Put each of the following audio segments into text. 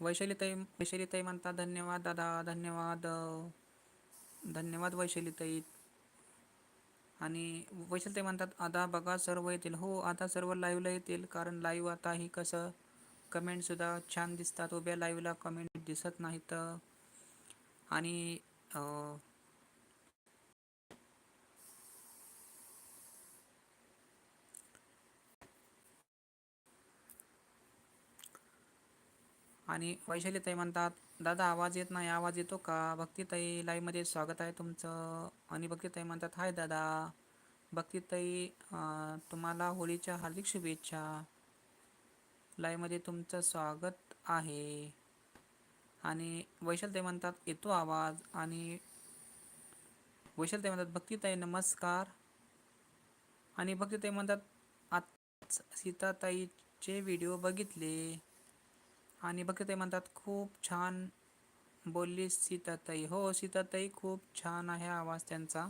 वैशालीताई वैशालीताई म्हणतात धन्यवाद दादा धन्यवाद धन्यवाद वैशालीताई. आणि वैशालीताई म्हणतात आता बघा सर्व येतील. हो आता सर्व लाईव्हला येतील कारण लाईव्ह आता ही कसं कमेंटसुद्धा छान दिसतात. उभ्या लाईव्हला कमेंट दिसत नाहीत. आणि आणि वैशालीताई म्हणतात दादा आवाज येत नाही आवाज येतो का? भक्तीताई लाईव्हमध्ये स्वागत आहे तुमचं. आणि भक्तीताई म्हणतात हाय दादा भक्तीताई तुम्हाला होळीच्या हार्दिक शुभेच्छा. लाईव्हमध्ये तुमचं स्वागत आहे. आणि वैशालताई म्हणतात येतो आवाज. आणि वैशालताई म्हणतात भक्तीताई नमस्कार. आणि भक्तीताई म्हणतात आज सीताताईचे व्हिडिओ बघितले. आणि भक्तीताई म्हणतात खूप छान बोलली सीताताई. हो सीताताई खूप छान आहे आवाज त्यांचा.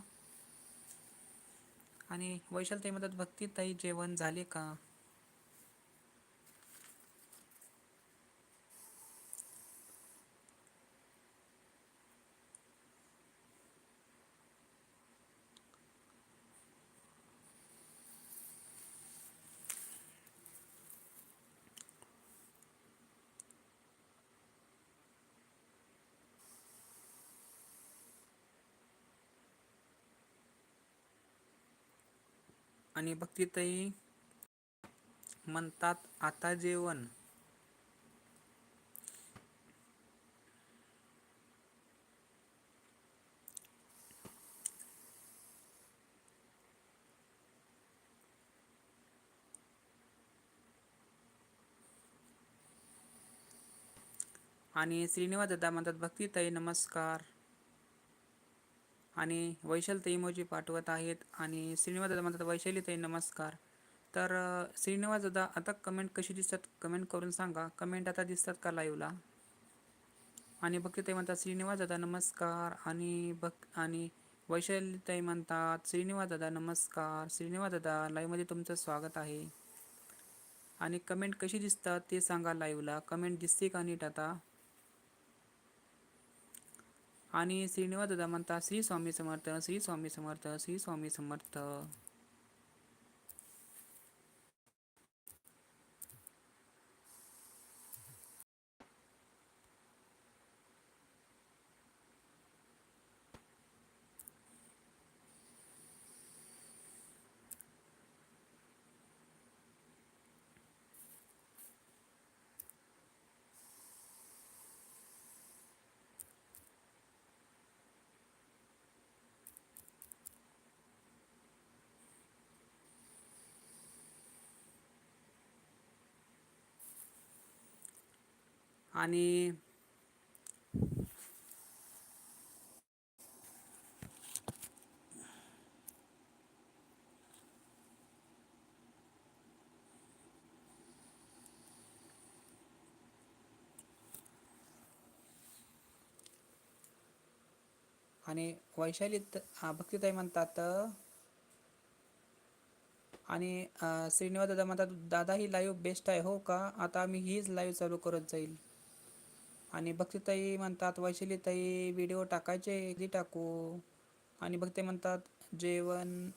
आणि वैशालताई म्हणतात भक्तीताई जेवण झाले का? आणि भक्तीताई म्हणतात आता जेवण. आणि श्रीनिवास दादा म्हणतात भक्तीताई नमस्कार. आणि वैशालताई इमोजी पाठवत आहेत आणि श्रीनिवास दादा म्हणतात वैशालीताई नमस्कार. तर श्रीनिवास दादा आता कमेंट कशी दिसतात? कमेंट करून सांगा. कमेंट आता दिसतात का लाईव्हला आणि भक्तीताई म्हणतात श्रीनिवास दादा नमस्कार. आणि भक् आणि वैशालीताई म्हणतात श्रीनिवास दादा नमस्कार. श्रीनिवास दादा लाईव्हमध्ये तुमचं स्वागत आहे. आणि कमेंट कशी दिसतात ते सांगा लाईव्हला कमेंट दिसते का नीट आता? आणि श्रीनिवास दादा म्हणतात श्री स्वामी समर्थ श्री स्वामी समर्थ श्री स्वामी समर्थ. आणि आणि वैशाली भक्तीताई म्हणतात आणि श्रीनिवास दादा म्हणतात दादा ही लाईव्ह बेस्ट आहे हो का? आता आम्ही हीच लाईव्ह चालू करत जाईल. आणि भक्तीताई म्हणतात वैशालीताई व्हिडिओ टाकायचे कधी टाकू. आणि भक्ती म्हणतात जेवण.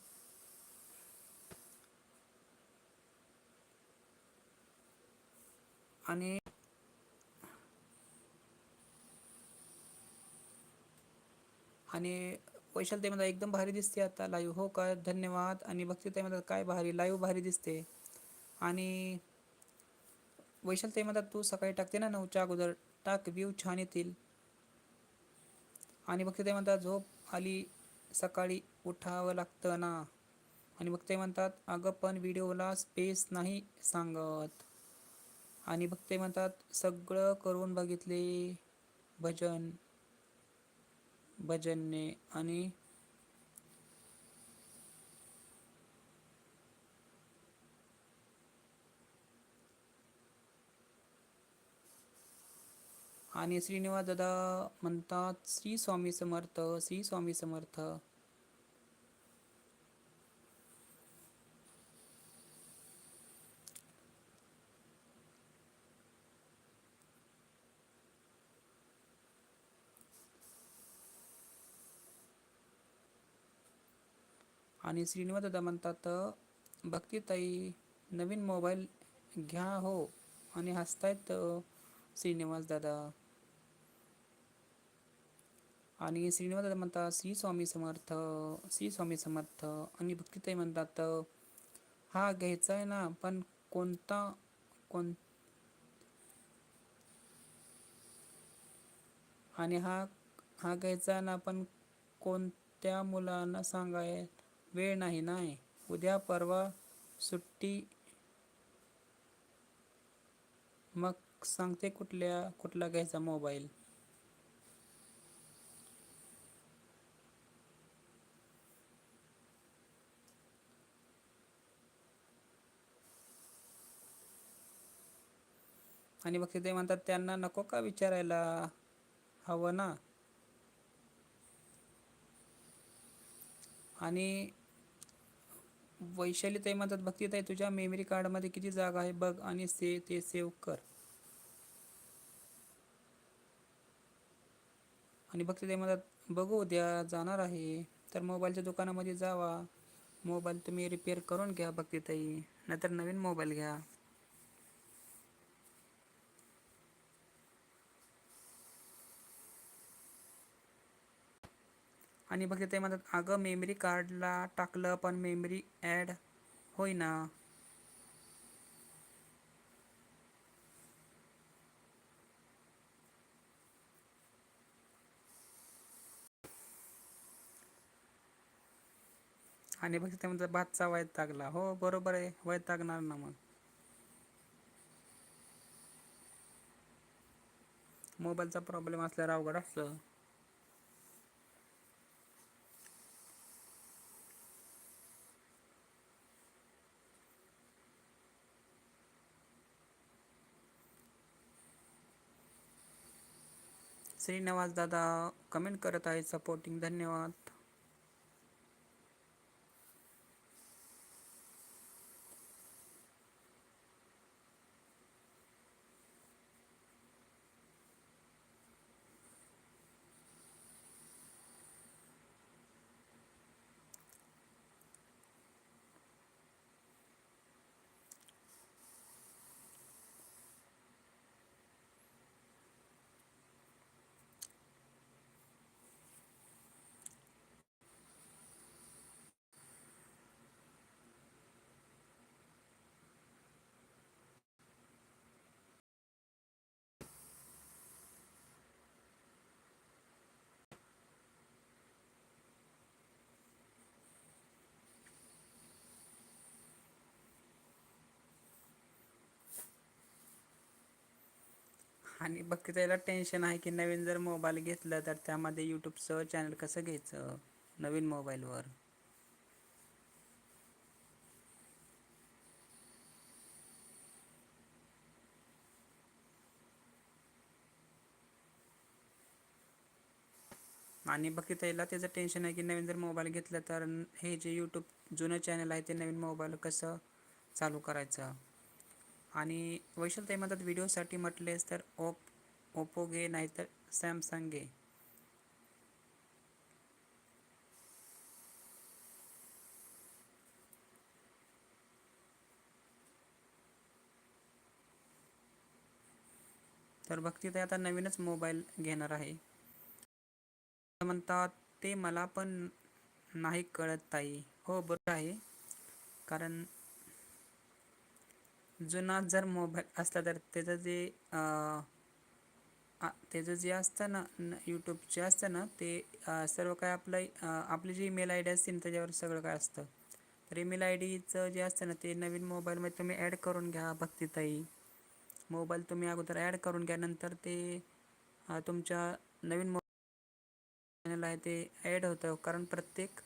आणि आणि वैशालताई म्हणतात एकदम भारी दिसते आता लाईव्ह हो का? धन्यवाद. आणि भक्तीताई म्हणतात काय भारी? लाईव्ह भारी दिसते. आणि वैशालताई म्हणतात तू सकाळी टाकते ना नऊच्या अगोदर? टाक व्यू छान येतील. आणि भक्तीताई म्हणतात झोप आली सकाळी उठावं लागतं ना. आणि भक्त म्हणतात अगं पण व्हिडिओला स्पेस नाही सांगत. आणि भक्त म्हणतात सगळं करून बघितले भजन भजनने. आणि आणि श्रीनिवास दादा म्हणतात श्री स्वामी समर्थ श्री स्वामी समर्थ. आणि श्रीनिवास दादा म्हणतात भक्तीताई नवीन मोबाईल घ्या हो. आणि हसतायत श्रीनिवास दादा. आणि श्रीनिवास दादा म्हणतात श्री स्वामी समर्थ श्री स्वामी समर्थ. आणि भक्तीताई म्हणतात हा घ्यायचा आहे ना पण कोणता कोण आणि हा हा घ्यायचा आहे ना पण कोणत्या मुलांना सांगाय वेळ नाही नाही उद्या परवा सुट्टी मग सांगते कुठल्या कुठला घ्यायचा मोबाईल. आणि भक्तीताई ते म्हणतात त्यांना नको का विचारायला हवं ना? आणि वैशाली ताई म्हणतात भक्तीताई तुझ्या मेमरी कार्डमध्ये किती जागा आहे बघ आणि से ते सेव्ह कर. आणि भक्तीताई म्हणतात बघू उद्या जाणार आहे तर मोबाईलच्या दुकानामध्ये जावा. मोबाईल तुम्ही रिपेअर करून घ्या भक्तीताई नाहीतर नवीन मोबाईल घ्या. आणि बघ ते म्हणतात अगं मेमरी कार्डला टाकलं पण मेमरी ॲड होईना. आणि बघ ते म्हणतात भातचा वैतागला. हो बरोबर आहे. वैतागणार ना मग. मोबाईलचा प्रॉब्लेम असल्यावर अवघड असतं. श्रीनिवास दादा कमेंट करत आहेत सपोर्टिंग धन्यवाद. आणि बघ त्याला टेन्शन आहे की नवीन जर मोबाईल घेतलं तर त्यामध्ये यूट्यूबचं चॅनल कसं घ्यायचं? नवीन मोबाईलवर आणि बाकी त्याला त्याचं टेन्शन आहे की नवीन जर मोबाईल घेतलं तर हे जे यूट्यूब जुनं चॅनल आहे ते नवीन मोबाईल कसं चालू करायचं? आणि वैशाल ताई म्हणतात व्हिडिओसाठी म्हटलेस तर ओप ओप्पो घे नाहीतर सॅमसंग घे. तर भक्ती ते आता नवीनच मोबाईल घेणार आहे. म्हणतात ते मला पण नाही कळत ताई. हो बरोबर आहे. कारण जुना जर मोबाईल असला तर त्याचं जे त्याचं जे असतं ना यूट्यूबचे असतं ना ते सर्व काय आपलं आपली जी ईमेल आय डी असते ना त्याच्यावर सगळं काय असतं. तर ईमेल आय डीचं जे असतं ना ते नवीन मोबाईलमध्ये तुम्ही ॲड करून घ्या भक्तीताई. मोबाईल तुम्ही अगोदर ॲड करून घ्या नंतर ते तुमच्या नवीन चॅनल आहे ते ॲड होतं. कारण प्रत्येक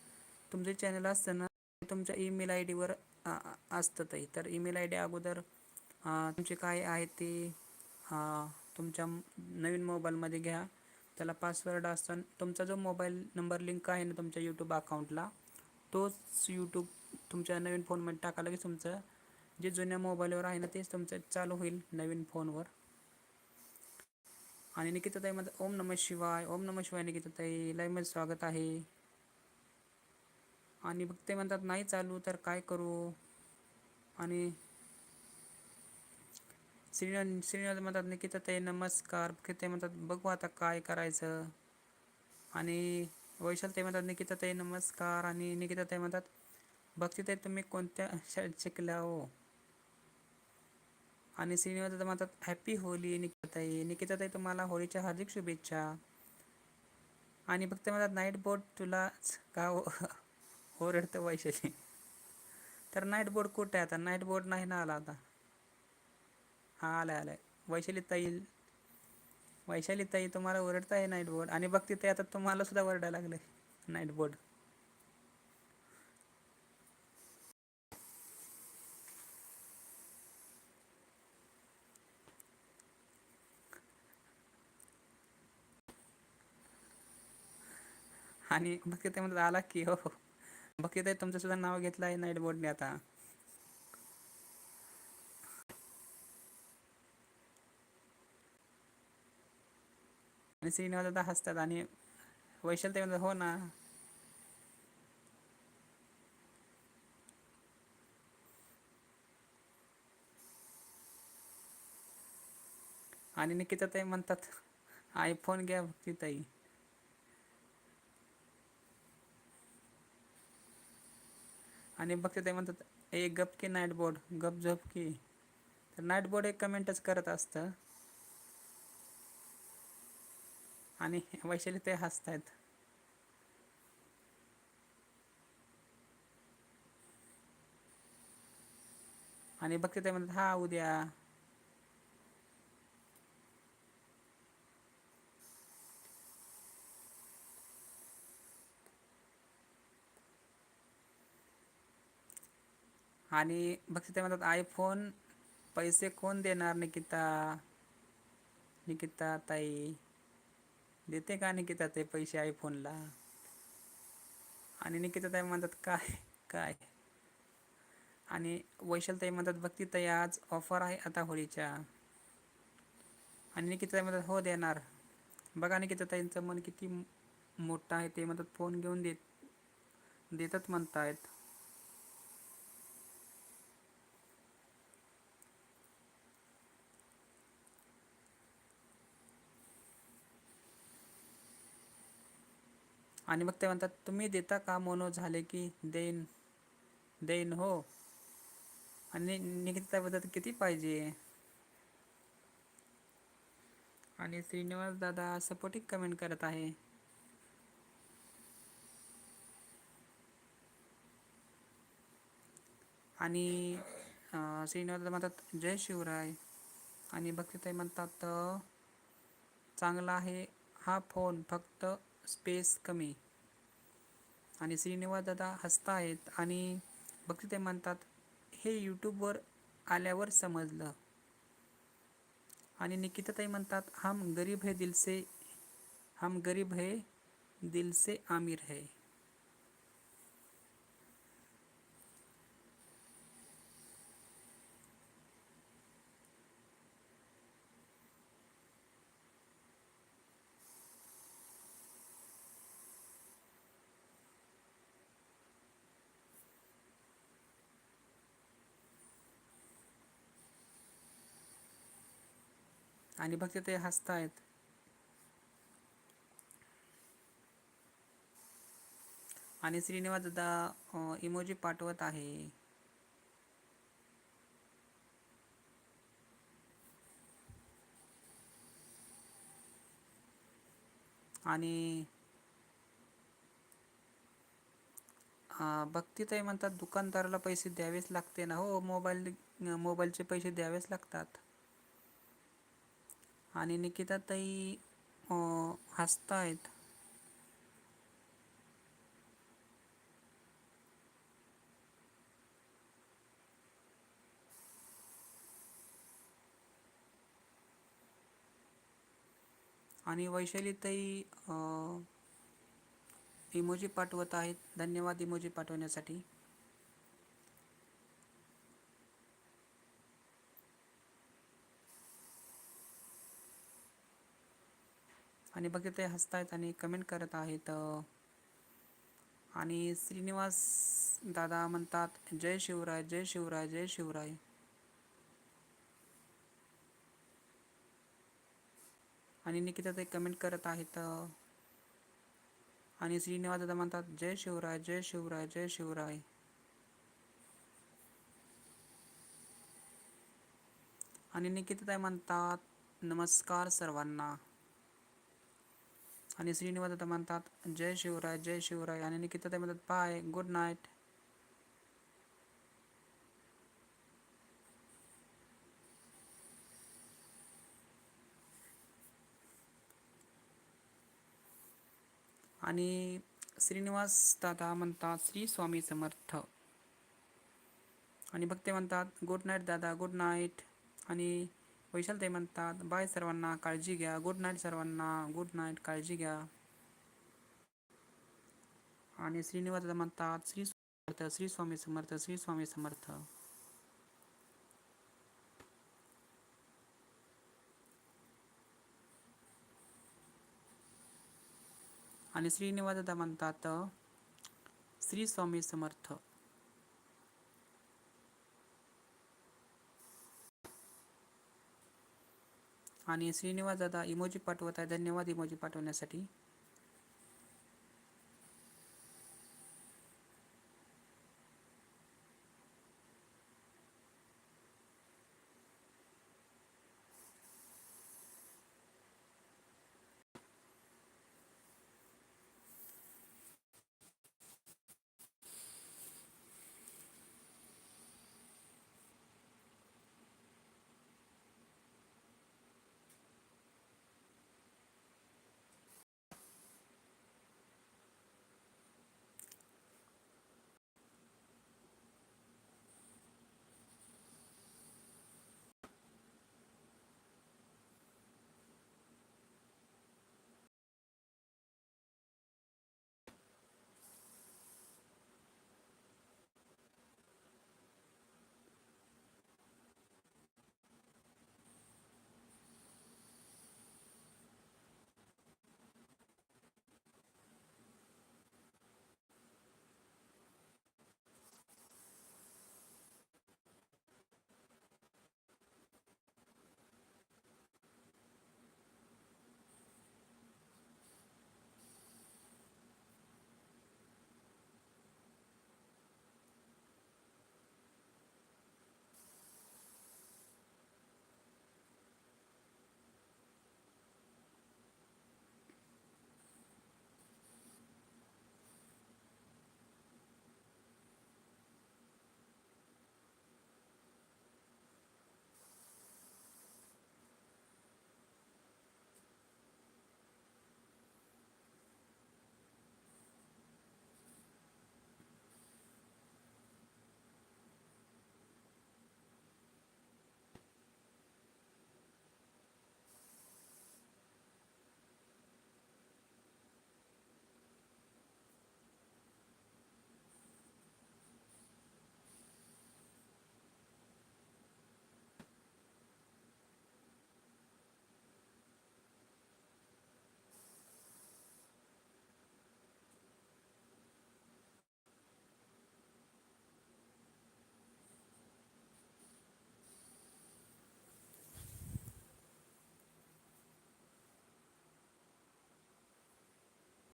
तुमचं चॅनल असतं ना तुमच्या ईमेल आय डीवर असतं ताई. तर ईमेल आय डी अगोदर तुमचे काय आहे ते तुमच्या नवीन मोबाईलमध्ये घ्या. त्याला पासवर्ड असताना तुमचा जो मोबाईल नंबर लिंक आहे ना तुमच्या यूट्यूब अकाउंटला तोच यूट्यूब तुमच्या नवीन फोनमध्ये टाकायला की तुमचं. जे जुन्या मोबाईलवर आहे ना तेच तुमचं चालू होईल नवीन फोनवर आणि निकिताताई मध्ये ओम नमः शिवाय ओम नमः शिवाय निकिताताई लाईव्हमध्ये स्वागत आहे. आणि मग ते म्हणतात नाही चालू तर काय करू? आणि श्रीनाथ श्रीनाथ म्हणतात निकिता ताई नमस्कार. की ते म्हणतात बघू आता काय करायचं. आणि वैशाल ते म्हणतात निकिता ताई नमस्कार. आणि निकिता ताई म्हणतात भक्ती ताई तुम्ही कोणत्या शाळेत शिकल्या हो? आणि श्रीनिवास म्हणतात हॅपी होली निकिताताई. निकिताताई तुम्हाला होळीच्या हार्दिक शुभेच्छा. आणि फक्त म्हणतात नाईट बोट तुलाच गाव. ओरडतं वैशाली. तर नाईट बोर्ड कुठे आहे आता? नाईट बोर्ड नाही ना आला आता. हा आलाय आलाय. वैशाली ताई. वैशाली ताई तुम्हाला ओरडता आहे नाईट बोर्ड आणि बघते तिथे आता तुम्हाला सुद्धा ओरडायला लागलं. नाईट बोर्ड आणि बघते ते म्हणतात आला की हो. बघते तुमचं सुद्धा नाव घेतलं आहे नाईट बोर्डने आता. आणि श्रीनिवास दादा हसतात आणि वैशाल ते म्हणतात हो ना. आणि निकिता ते म्हणतात आयफोन घ्या भक्ती आणि बघते ते म्हणतात ए गप की नाईट बोर्ड गप झोप की. तर नाईट बोर्ड एक कमेंटच करत असतं. आणि वैशाली ते हसतायत. आणि बघते ते म्हणतात हा उद्या. आणि बघ ते म्हणतात आयफोन पैसे कोण देणार निकिता? निकिता ताई देते का निकिता ते पैसे आयफोनला? आणि निकिता ताई म्हणतात काय काय? आणि वैशल ताई म्हणतात भक्ती ताई आज ऑफर आहे आता होळीच्या. आणि निकिता ताई म्हणतात हो देणार. बघा निकिता ताईंचं मन किती मोठं आहे ते म्हणतात फोन घेऊन देत देतात म्हणतायत. आणि मग ते म्हणतात तुम्ही देता का मोनो झाले की देईन देईन हो? आणि निकिता म्हणतात किती पाहिजे? आणि श्रीनिवास दादा सपोर्टिक कमेंट करत आहे. आणि श्रीनिवास दादा म्हणतात जय शिवराय. आणि भक्तीताई म्हणतात चांगला आहे हा फोन फक्त स्पेस कमी. आणि श्रीनिवास दादा आहेत आणि भक्ती ते म्हणतात हे यूट्यूबवर आल्यावर समजलं. आणि निकिताताई म्हणतात हम गरीब है दिल से हम गरीब है दिल से आमिर है. आणि बघते ते हसतायत. आणि श्रीनिवास दादा इमोजी पाठवत आहे. आणि भक्ती भक्तीताई म्हणतात दुकानदाराला पैसे द्यावेच लागते ना? हो मोबाईल मोबाईलचे पैसे द्यावेच लागतात. आणि निकिताताई अं, हसतायत. आणि वैशालीताई इमोजी पाठवत आहेत. धन्यवाद इमोजी पाठवण्यासाठी. आणि बघितले ते हसतायत आणि कमेंट करत आहेत. आणि श्रीनिवास दादा म्हणतात जय शिवराय जय शिवराय जय शिवराय. आणि निकिता ते कमेंट करत आहेत. आणि श्रीनिवास दादा म्हणतात जय शिवराय जय शिवराय जय शिवराय. आणि निकिता ताई म्हणतात नमस्कार सर्वांना. आणि श्रीनिवास दादा म्हणतात जय शिवराय जय शिवराय. आणि निकिता म्हणतात बाय गुड नाईट आणि श्रीनिवास दादा म्हणतात श्री स्वामी समर्थ. आणि भक्ते म्हणतात गुड नाईट दादा गुड नाईट. आणि वैशाल ते म्हणतात. बाय सर्वांना काळजी घ्या. गुड नाईट सर्वांना. गुड नाईट काळजी घ्या. आणि श्रीनिवास म्हणतात श्री समर्थ श्री स्वामी समर्थ श्री स्वामी समर्थ. आणि श्रीनिवास दादा म्हणतात श्री स्वामी समर्थ. आणि श्रीनिवास दादा इमोजी पाठवत आहे. धन्यवाद इमोजी पाठवण्यासाठी.